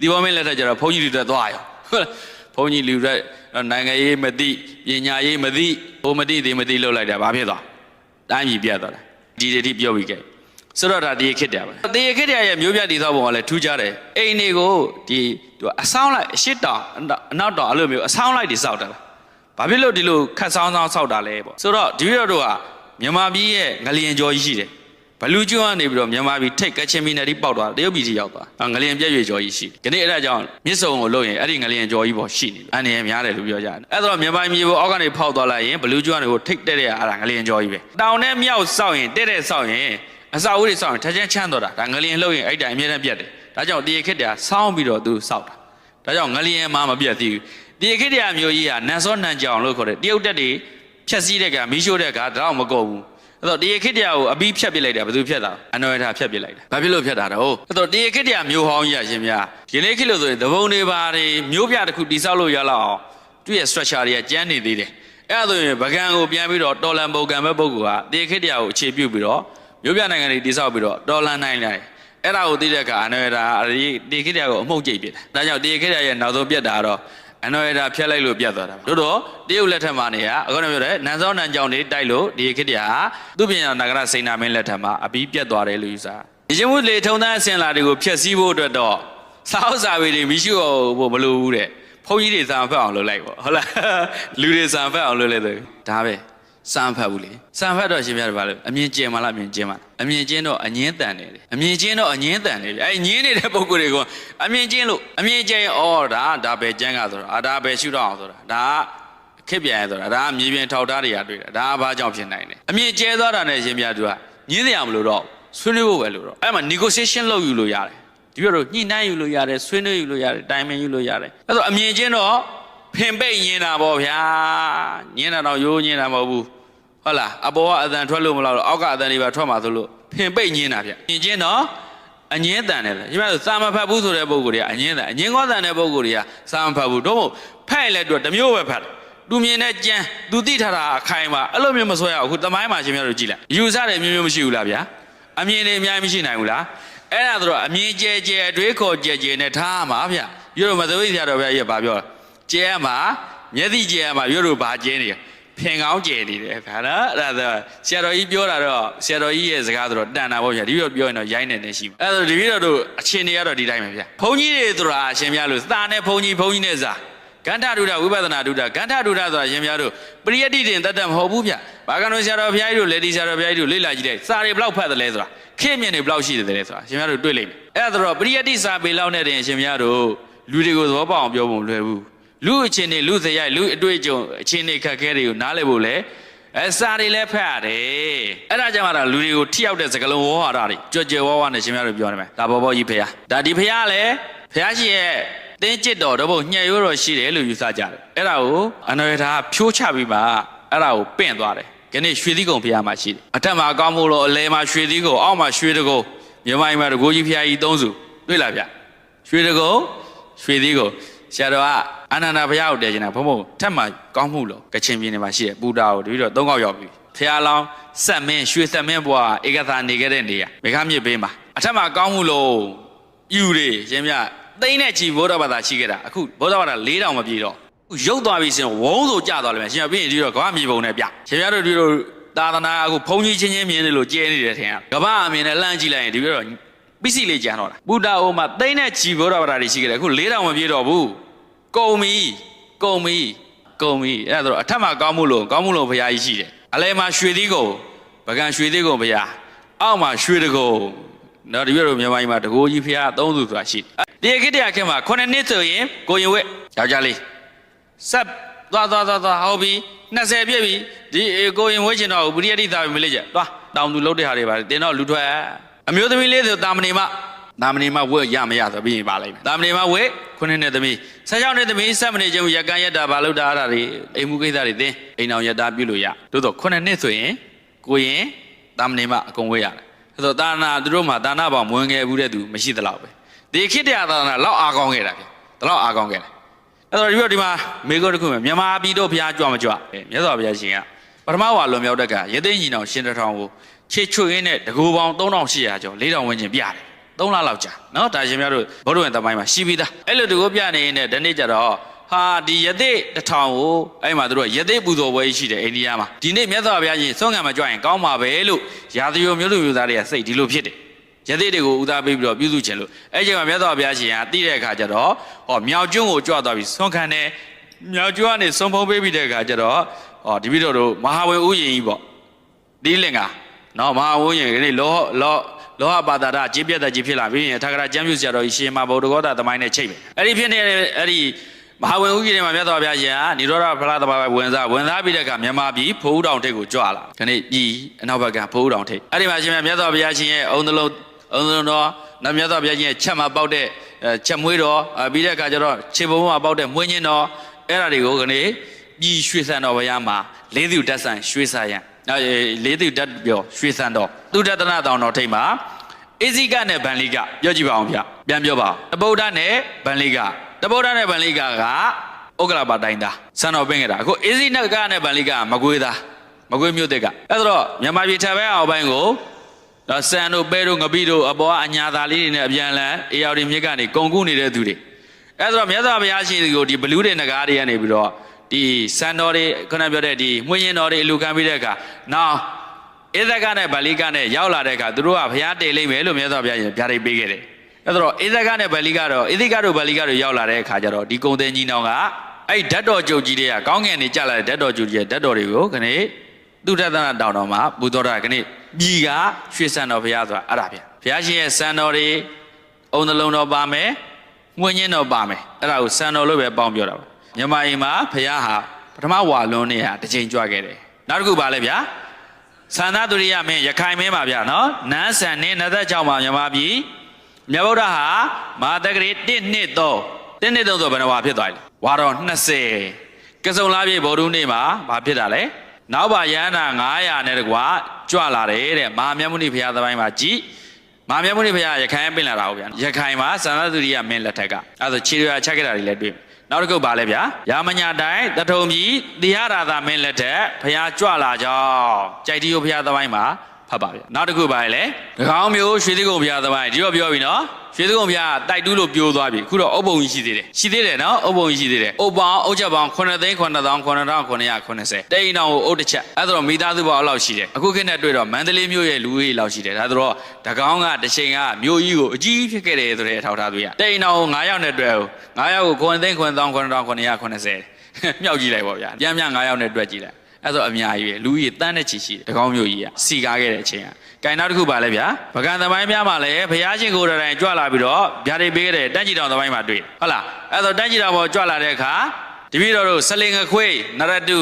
ဒီဘောမင်းလက်ထက်ကျတော့ဘုန်းကြီးတွေတက်သွားရောဟုတ်လားဘုန်းကြီးလူတွေနိုင်ငံရေးမသိပညာရေးမသိဘိုးမသိဒီမသိလှုပ်လိုက်တာဘာဖြစ်သွားတိုင်းပြည်ပြတ်သွားတာဒီတတိပြောပြီးခဲ့ဆိုတော့ဒါဒီခစ်တယ်ပါဒီခစ်တယ်ရဲ့မျိုးပြတိသောပုံကလည်းထူးခြားတယ်အိမ်တွေကိုဒီသူအဆောင်လိုက်အရှိတောင်အနောက်တောင်အဲ့လိုမျိုးအဆောင်လိုက်ဒီစောက်တာလားဘာဖြစ်လို့ဒီလိုခတ်ဆောင်းဆောင်းစောက်တာလဲပေါ့ဆိုတော့ဒီလိုတို့ကမြန်မာပြည်ရဲ့ငလျင်ကြော်ကြီးရှိတယ် ဘလူးကျွန်းကနေပြီးတော့မြန်မာပြည်ထိတ်ကချင်ပြည်နယ်တိပေါက်သွားတရုတ်ပြည်ထိရောက်သွားငလျင်ပြည့်ရွေကျော်ကြီးရှိတယ်ဒီနေ့အဲ့ဒါကြောင့်မြစ်စုံကိုလို့ရင်အဲ့ဒီငလျင်ကျော်ကြီးပေါ်ရှိနေတယ်အနေရများတယ်လို့ပြောကြတယ်အဲ့တော့မြန်မာပြည်ပေါ်အောက်ကနေဖောက်သွားလိုက်ရင်ဘလူးကျွန်းကနေကိုထိတ်တက်တဲ့အဲ့ဒါငလျင်ကျော်ကြီးပဲတောင်နဲ့မြောက်စောက်ရင်တက်တဲ့စောက်ရင်အစာအုပ်တွေစောက်ရင်ထက်ချင်းချမ်းတော့တာဒါငလျင်လှုပ်ရင်အဲ့တိုင်အမြဲတမ်းပြတ်တယ်ဒါကြောင့်တရေခစ်တရားစောင်းပြီးတော့သူစောက်တာဒါကြောင့်ငလျင်မှမပြတ်သေးဘူးတရေခစ်တရားမျိုးကြီးကနန်စောနန်ကြောင်လို့ခေါ်တယ်တရုတ်တက်တွေဖြက်စီးတဲ့ကမီးရှို့တဲ့ကဒါတော့မကုန်ဘူး အဲ့တော့တရားခိတ္တရာကိုအပြီးဖြတ်ပစ်လိုက်တာဘယ်သူဖြတ်တာအနဝေထာဖြတ်ပစ်လိုက်တာဘာဖြစ်လို့ဖြတ်တာတော့အဲ့တော့တရားခိတ္တရာမျိုးဟောင်းကြီးရရှင်များဒီနေ့ခေတ်လို့ဆိုရင်သဘုံတွေပါတွေမျိုးပြတစ်ခုတိဆောက်လို့ရလောက်အောင်သူ့ရဲ့ structure တွေကကျန်းနေသေးတယ်အဲ့ဒါဆိုရင်ဗကံကိုပြန်ပြီးတော့တော်လန်ပုံကံပဲပုဂ္ဂိုလ်ကတရားခိတ္တရာကိုအခြေပြုပြီးတော့မျိုးပြနိုင်ငံတွေတိဆောက်ပြီးတော့တော်လန်နိုင်လိုက်အဲ့ဒါကိုသိတဲ့အခါအနဝေထာဒီတရားခိတ္တရာကိုအမှုန့်ကျိတ်ပြစ်တာဒါကြောင့်တရားခိတ္တရာရဲ့နောက်ဆုံးပြတ်တာကတော့ အနော်ရတာဖျက်လိုက်လို့ပြတ်သွားတာပါတို့တော့တရုတ်လက်ထက်မှာနေရအခုနပြောတဲ့နန်စောနန်ကြောင်တွေတိုက်လို့ဒီခေတ်တည်းဟာသူ့ပညာနာဂရစိန်နာမင်းလက်ထက်မှာအပြီးပြတ်သွားတယ်လို့ယူဆဒီချင်းမှုလေထုံသားအစင်လာတွေကိုဖျက်ဆီးဖို့အတွက်တော့စာအုပ်စာပေတွေမရှိဖို့မလိုဘူးတဲ့ဘုန်းကြီးတွေစာဖတ်အောင်လုပ်လိုက်ပေါ့ဟုတ်လားလူတွေစာဖတ်အောင်လုပ်လိုက်တယ်ဒါပဲ စာမဖတ်ဘူးလေစာဖတ်တော့ရှင်ပြတယ်ဗာလို့အမြင်ကျင်မလားအမြင်ကျင်မလားအမြင်ကျင်တော့အငင်းတန်တယ်လေအမြင်ကျင်တော့အငင်းတန်တယ်လေအဲငင်းနေတဲ့ပုံကိုယ်တွေကအမြင်ကျင်လို့အမြင်ကျင်ရင်အော်ဒါဒါပဲကျန်းကဆိုတာအာဒါပဲရှုတော့အောင်ဆိုတာဒါကခစ်ပြန်ရဆိုတာဒါကမြေပြင်ထောက်ထားတွေကတွေ့တာဒါကဘာကြောင့်ဖြစ်နိုင်လဲအမြင်ကျဲသွားတာနဲ့ရှင်ပြသူကငင်းတယ်ရမလို့တော့ဆွေးနွေးဖို့ပဲလို့တော့အဲ့မှာ negotiation လုပ်ယူလို့ရတယ်ဒီလိုတော့ညှိနှိုင်းယူလို့ရတယ်ဆွေးနွေးယူလို့ရတယ်တိုင်ပင်ယူလို့ရတယ်အဲ့တော့အမြင်ချင်းတော့ဖင်ပိတ်ညင်တာပေါ့ဗျာညင်တာတော့ရိုးညင်တာမဟုတ်ဘူး ဟုတ်လားအပေါ်ကအတန်ထွက်လို့မလောက်တော့အောက်ကအတန်တွေပါထွက်မှာဆိုလို့ဖင်ပိတ်ညင်းတာဗျညင်းချင်းတော့အငင်းတန်တယ်လေဒီမှာစာမဖတ်ဘူးဆိုတဲ့ပုံကိုယ်တွေကအငင်းတန်အငင်းကောတန်တဲ့ပုံကိုယ်တွေကစာမဖတ်ဘူးတော့မဟုတ်ဖက်လိုက်တော့တစ်မျိုးပဲဖတ်တယ်သူမြင်တဲ့ကြမ်းသူသိထားတာအခိုင်ပါအဲ့လိုမျိုးမဆွဲရဘူးအခုတမိုင်းမှာရှင်များတို့ကြည့်လိုက်ယူဆတယ်မျိုးမျိုးမရှိဘူးလားဗျာအမြင်တွေအများကြီးမရှိနိုင်ဘူးလားအဲ့ဒါဆိုတော့အမြင်ကျဲကျဲအတွေးခေါ်ကျဲကျဲနဲ့ထားမှာဗျရွတ်မသဝိဆရာတော်ဗျာရဲ့ဗာပြောကျဲမှာမျက်စိကျဲမှာရွတ်တို့ဗာကျဲနေတယ် ဖင်ကောင်းကျယ်နေတယ်ခါနော်အဲ့ဒါဆိုဆရာတော်ကြီးပြောတာတော့ဆရာတော်ကြီးရဲ့စကားဆိုတော့တန်တာပေါ့ဗျာဒီလိုပြောရင်တော့ရိုင်းနေနေရှိမှာအဲ့ဒါဆိုဒီပြီးတော့တို့အချင်းတွေကတော့ဒီတိုင်းပဲဗျာဘုန်းကြီးတွေဆိုတာအရှင်များလို့သာနဲ့ဘုန်းကြီးဘုန်းကြီးနဲ့စာဂန္ဓဒုဒဝိပဿနာဒုဒဂန္ဓဒုဒဆိုတာရှင်များတို့ပရိယတ္တိတင်တတ်တတ်မဟုတ်ဘူးဗျဘာကံတို့ဆရာတော်ဘုရားကြီးတို့လေဒီဆရာတော်ဘုရားကြီးတို့လေ့လာကြည့်လိုက်စာတွေဘလောက်ဖတ်တယ်လဲဆိုတာခေမြင့်တွေဘလောက်ရှိတယ်လဲဆိုတာရှင်များတို့တွေ့လိမ့်မယ်အဲ့ဒါဆိုတော့ပရိယတ္တိစာပေလောက်နဲ့တင်ရှင်များတို့လူတွေကိုသဘောပေါက်အောင်ပြောဖို့မလွယ်ဘူး လူအချင်းတွေလူစရိုက်လူအတွေ့အကြုံအချင်းတွေခက်ခဲတွေကိုနားလည်ဖို့လဲအဲစာတွေလည်းဖတ်ရတယ်အဲ့ဒါကြောင့်မှတော့လူတွေကိုထိရောက်တဲ့စကားလုံးဝေါ်ဟာတွေကြွကြွဝါဝါနဲ့ရှင်များတို့ပြောနေမယ်ဒါဘောဘောကြီးဖေဟာဒါဒီဖေဟာလည်းဖေဟာရှိရဲ့တင်းကျစ်တော်တော့ဘုံညှက်ရိုးတော်ရှိတယ်လို့ယူဆကြတယ်အဲ့ဒါကိုအနော်ရထာဖြိုးချပြီးမှအဲ့ဒါကိုပင့်သွားတယ်ခဏရွှေသီးကုံဖေဟာမှာရှိတယ်အထက်မှာကောင်းဖို့လို့အလဲမှာရွှေသီးကုံအောက်မှာရွှေတကုံမြန်မာပြည်မှာတကိုကြီးဖေဟာကြီးသုံးစုတွေ့လားဗျရွှေတကုံရွှေသီးကုံ ဆရာတော်ကအနန္ဒဘုရားကိုတည်ကျင်တာဘုံဘုံထက်မှကောင်းမှုလို့ကချင်ပြည်နယ်မှာရှိတယ်ပူတာကိုတပည့်တော်သုံးခေါက်ရောက်ပြီဖះလောင်းဆက်မင်းရွှေဆက်မင်းဘွားဧကသာနေခဲ့တဲ့နေရာမေခမြစ်ဘေးမှာအထက်မှာကောင်းမှုလို့ယူတွေရှင်မြသိမ့်တဲ့ချီဘုရားဘာသာရှိခဲ့တာအခုဘုရားဘာသာ၄တောင်မပြေတော့အခုရုပ်သွားပြီရှင်ဝုန်းဆိုကြသွားလိမ့်မယ်ရှင်ပြပြီးရင်ဒီတော့ကမ္ဘာမြေပုံနဲ့ပြရှင်ပြတို့ဒီလိုသာသနာအခုဘုံကြီးချင်းချင်းမြင်နေလို့ကျဲနေတယ်ထင်ရကမ္ဘာအမြင်နဲ့လှမ်းကြည့်လိုက်ရင်ဒီလိုတော့ ပစ္စည်းလေးကြံတော့တာဘုဒ္ဓအိုမှာသိမ့်တဲ့ချီဘုရားဘာသာတွေရှိခဲ့တယ်အခု၄တောင်မပြေတော့ဘူးကုံမီကုံမီကုံမီအဲ့ဒါဆိုတော့အထက်မှာကောင်းမှုလို့ကောင်းမှုလို့ဘုရားကြီးရှိတယ်အလဲမှာရွှေသီးကုံပကံရွှေသီးကုံဘုရားအောက်မှာရွှေတကုံနော်ဒီပြတော့မြန်မာပြည်မှာတကိုးကြီးဘုရားအသုံးစုဆိုတာရှိတယ်ဒီခေတ္တရခေတ်မှာ9နှစ်ဆိုရင်ကိုရင်ဝက်ယောက်ျားလေးဆက်သွားသွားသွားသွားဟောပြီး20ပြည့်ပြီဒီကိုရင်ဝဲချင်တော့ပရိယတိသာမလေးကြသွားတောင်သူလှုပ်တဲ့ဟာတွေပါတင်တော့လူထွက် အမျိုးသမီးလေးဆိုတာမဏိမတာမဏိမဝက်ရမရဆိုပြီးရင်ပါလိုက်မယ်တာမဏိမဝက်ခုနှစ်နှစ်သမီးဆက်ကြောင်းနှစ်သမီးဆက်မနေခြင်းရကန်ရက်တာဘာလို့တာအားတာတွေအိမ်မှုကိစ္စတွေသင်အိမ်အောင်ရက်တာပြုလို့ရတို့တော့ခုနှစ်နှစ်ဆိုရင်ကိုရင်တာမဏိမအကုန်ဝက်ရတယ်ဆိုတော့တာနာသူတို့မှာတာနာပေါင်မဝင်ခဲ့ဘူးတဲ့သူမရှိသလောက်ပဲဒီခေတ္တရတာနာလောက်အားကောင်းခဲ့တာဗျဒီလောက်အားကောင်းခဲ့တယ်အဲ့တော့ဒီတော့ဒီမှာမေကုတ်တစ်ခုမှာမြန်မာပြည်တို့ဘုရားကြွမကြွမြတ်စွာဘုရားရှင်ကပထမဝါလွန်မြောက်တက်ကရသိညီတော်ရှင်တထောင်ကို ခြေချွတ်ရင်းနဲ့တကူပေါင်း3800ကျော်4000ဝန်းကျင်ပြတယ်3လလောက်ကြာနော်ဒါရှင်များတို့ဘုရားဝင်တမိုင်းမှာရှိပြီးသားအဲ့လိုတကူပြနေရင်လည်းဒီနေ့ကျတော့ဟာဒီယသိတစ်ထောင်ကိုအဲ့မှာတို့ကယသိပူဇော်ပွဲရှိတယ်အိန္ဒိယမှာဒီနေ့မြတ်စွာဘုရားရှင်ဆုံးခံမကြွရင်ကောင်းပါပဲလို့ရာဇယိုမျိုးလူမျိုးသားတွေကစိတ်ဒီလိုဖြစ်တယ်ယသိတွေကိုဦးစားပေးပြီးတော့ပြုစုခြင်းလို့အဲ့ချိန်မှာမြတ်စွာဘုရားရှင်ကတိတဲ့အခါကျတော့ဟောမြောက်ကျွန်းကိုကြွသွားပြီးဆုံးခံတယ်မြောက်ကျွန်းကနေဆုံးဖုံးပေးပြီးတဲ့အခါကျတော့ဟောဒီပြီးတော့တို့မဟာဝေဥယျာဉ်ကြီးပေါ့ဒီလင်္ကာ နော်မဟာဝုန်းရင်ဒီလောလောလောဟပါတာဒကြေးပြတ်တဲ့ကြေးဖြစ်လာပြီးရင်ထာဂရကျမ်းပြုဆရာတော်ကြီးရှင်မဗုဒ္ဓဂေါတသမိုင်းနဲ့ချိန်ပဲအဲ့ဒီဖြစ်နေတဲ့အဲ့ဒီမဟာဝေဥကြီးတွေမှာမြတ်စွာဘုရားရှင်ကនិရောဓဖလားတဘာပဲဝင်စားဝင်စားပြီးတဲ့အခါမြန်မာပြည်ဖိုးဦးတောင်ထိပ်ကိုကြွလာခဏပြည်အနောက်ဘက်ကဖိုးဦးတောင်ထိပ်အဲ့ဒီမှာရှင်မြတ်စွာဘုရားရှင်ရဲ့အုံသလုံးအုံသလုံးတော်နတ်မြတ်စွာဘုရားရှင်ရဲ့ချက်မှာပေါက်တဲ့အဲချက်မွေးတော်အဲပြီးတဲ့အခါကျတော့ခြေပုံမှာပေါက်တဲ့မွေးညင်းတော်အဲ့ဒါတွေကိုခဏပြည်ရွှေဆန်တော်ဘုရားမှာလေးသူတက်ဆန်ရွှေစာရန်အဲ လေးသူတက်ပြောရွှေစံတော်သူတတနာတောင်တော်ထိပ်မှာအိဇိကနဲ့ဗန်လိကပြောကြည့်ပါအောင်ဗျပြန်ပြောပါတပုဒ္ဒနဲ့ဗန်လိကတပုဒ္ဒနဲ့ဗန်လိကကဥက္ကလာပါတိုင်းသားစံတော်ပင်ကြတာအခုအိဇိနကနဲ့ဗန်လိကမကွေးသားမကွေးမြို့တက်ကအဲ့တော့မြန်မာပြည်ထပ်ပဲအောင်ပိုင်းကိုတော့စံတို့ပဲတို့ငပိတို့အပေါ်ကအညာသားလေးတွေနဲ့အပြန်လန်အေယော်ဒီမြစ်ကနေကုံကူးနေတဲ့သူတွေအဲ့တော့မြတ်စွာဘုရားရှင်ကိုဒီဘလူးတွေငကားတွေကနေပြီးတော့ ဒီစံတော်တွေခုနပြောတဲ့ဒီမွေးရင်တော်တွေအလူခံပြီးတဲ့အခါနောက်ဣဇကနဲ့ဗလီကနဲ့ရောက်လာတဲ့အခါသူတို့ကဘုရားတည်လိမ့်မယ်လို့မြတ်စွာဘုရားရှင်ဗျာဒိတ်ပေးခဲ့တယ်အဲ့တော့ဣဇကနဲ့ဗလီကတော့ဣဇိကတို့ဗလီကတို့ရောက်လာတဲ့အခါကျတော့ဒီကုံသိန်းကြီးနောင်ကအဲ့ဓာတ်တော်ကြုတ်ကြီးတွေကကောင်းငင်နေကြလာတဲ့ဓာတ်တော်ကြုတ်ကြီးရဲ့ဓာတ်တော်တွေကိုခဏသူတသနာတောင်တော်မှာဘုသောတာခဏပြည်ကရွှေစံတော်ဘုရားဆိုတာအဲ့ဒါဗျဘုရားရှင်ရဲ့စံတော်တွေအုံနှလုံးတော်ပါမယ်ငွေညင်းတော်ပါမယ်အဲ့ဒါကိုစံတော်လို့ပဲပေါင်းပြောတာပါ မြန်မာအိမ်မှာဖះဟာပထမဝါလွန်းနေဟာတစ်ချိန်ကြွခဲ့တယ်နောက်တစ်ခုပါလဲဗျာသန္တာသူရိယမင်းရခိုင်မင်းပါဗျာနော်နန်းဆန်နေနသက်ကြောင့်ပါမြန်မာပြည်မြတ်ဗုဒ္ဓဟာမဟာတက္ကရီ1နှစ်3 1နှစ်3ဆိုဘယ်နှဝါဖြစ်သွားလဲဝါတော်20ကစုံလားပြေဗုဒ္ဓနေ့မှာဘာဖြစ်တာလဲနောက်ပါရဟန္တာ900နဲ့တကွာကြွလာတယ်တဲ့မဟာမြတ်မုနိဘုရားသမိုင်းမှာကြည်မဟာမြတ်မုနိဘုရားရခိုင်ပင်လာတာဟုတ်ဗျာရခိုင်မှာသန္တာသူရိယမင်းလက်ထက်ကအဲဒါဆိုခြေရွာချက်ခဲ့တာတွေလည်းတွေ့မယ် နောက်တစ်ခုပါလဲဗျာရာမညာတိုင်းတထုံကြီးတရားရာသာမင်းလက်ထက်ဖះကြွလာကြောင်းကြိုက်တီယိုဖះသမိုင်းမှာ ဖတ်ပါဗျာနောက်တစ်ခုပါလဲ၎င်းမျိုးရွှေသီးကုံဖះသမိုင်းဒီတော့ပြောပြီနော်ရွှေသီးကုံဖះတိုက်တူးလို့ပြိုးသွားပြီခုတော့အုပ်ပုံကြီးရှိသေးတယ်ရှိသေးတယ်နော်အုပ်ပုံကြီးရှိသေးတယ်အုပ်ပေါင်းအုပ်ချက်ပေါင်း9သိန်း9980တိန်အောင်ကိုအုပ်တစ်ချက်အဲ့ဒါတော့မိသားစုပေါင်းအလောက်ရှိတယ်အခုခေတ်နဲ့တွေ့တော့မန္တလေးမြို့ရဲ့လူကြီးလောက်ရှိတယ်ဒါဆိုတော့တကောင်းကတစ်ချိန်ကမြို့ကြီးကိုအကြီးဖြစ်ခဲ့တယ်ဆိုတဲ့အထောက်ထားသွေးရတိန်အောင်9ယောက်နဲ့တွေ့အောင်9ယောက်ကို9သိန်း9980မြောက်ကြည့်လိုက်ပါဗျာပြန်ပြန်9ယောက်နဲ့တွေ့ကြည့်လိုက် အဲ့ဆိုအများကြီးပဲလူကြီးတန်းတဲ့ချီရှိတယ်တကောင်းမြို့ကြီးကစီကားခဲ့တဲ့အချိန်ကကင်နောက်တစ်ခုပါလဲဗျာပကံသမိုင်းများမှာလည်းဘုရားရှင်ကိုယ်တိုင်ကြွလာပြီးတော့ဗျာဒိတ်ပေးခဲ့တဲ့တန်းကြီးတောင်သမိုင်းမှာတွေ့ဟုတ်လားအဲ့ဆိုတန်းကြီးတောင်ပေါ်ကြွလာတဲ့အခါတပည့်တော်တို့ဆလင်ငခွေးနရတု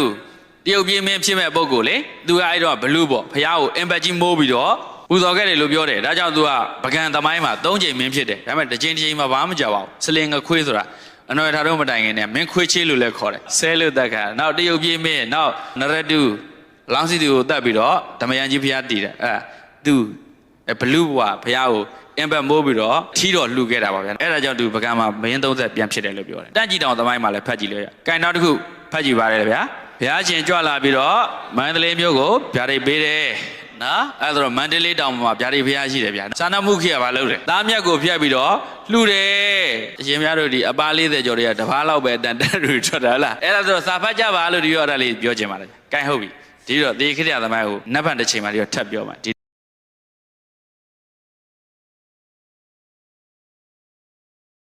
တရုတ်ပြည်မင်းဖြစ်မဲ့ပုံကိုလေသူကအဲ့တော့ဘလူးပေါ့ဘုရားကိုအင်ပတ်ကြီးမိုးပြီးတော့ပူဇော်ခဲ့တယ်လို့ပြောတယ်ဒါကြောင့်သူကပကံသမိုင်းမှာ၃ချိန်မင်းဖြစ်တယ်ဒါပေမဲ့တစ်ချိန်တစ်ချိန်မှာဘာမှမကြောက်ပါဘူးဆလင်ငခွေးဆိုတာ အနော်ထားတော့မတိုင်ခင်နဲ့မင်းခွေးချေးလို့လည်းခေါ်တယ်ဆဲလို့တက်ခါနောက်တရုတ်ပြည်မင်းနောက်နရတုလောင်းစီသူကိုတတ်ပြီးတော့ဓမယန်ကြီးဘုရားတည်တယ်အဲသူဘလူးဘွားဘုရားကိုအင်ပတ်မိုးပြီးတော့ထီတော်လှူခဲ့တာပါဗျာအဲ့ဒါကြောင့်သူပကံမှာမင်း30ပြန်ဖြစ်တယ်လို့ပြောတယ်တန့်ကြည်တောင်သမိုင်းမှာလည်းဖတ်ကြည့်လို့ရကဲနောက်တစ်ခုဖတ်ကြည့်ပါရစေဗျာဘုရားရှင်ကြွလာပြီးတော့မန္တလေးမြို့ကိုဗျာဒိတ်ပေးတယ် နော်အဲ့ဒါတော့မန္တလေးတောင်မှာဗျာဒိတ်ဘုရားရှိတယ်ဗျာစာနာမှုခေကဘာလုပ်လဲသားမြတ်ကိုဖျက်ပြီးတော့လှူတယ်အရှင်များတို့ဒီအပါ40ကျော်တွေကတပားလောက်ပဲတန်တန်တွေထွက်တာဟုတ်လားအဲ့ဒါဆိုစာဖတ်ကြပါလို့ဒီရောအဲ့ဒါလေးပြောချင်ပါတယ်ကဲဟုတ်ပြီဒီတော့သေခိတ္တသမိုင်းကိုနတ်ဖန်တစ်ချိန်မှာဒီတော့ထပ်ပြောမှာဒီ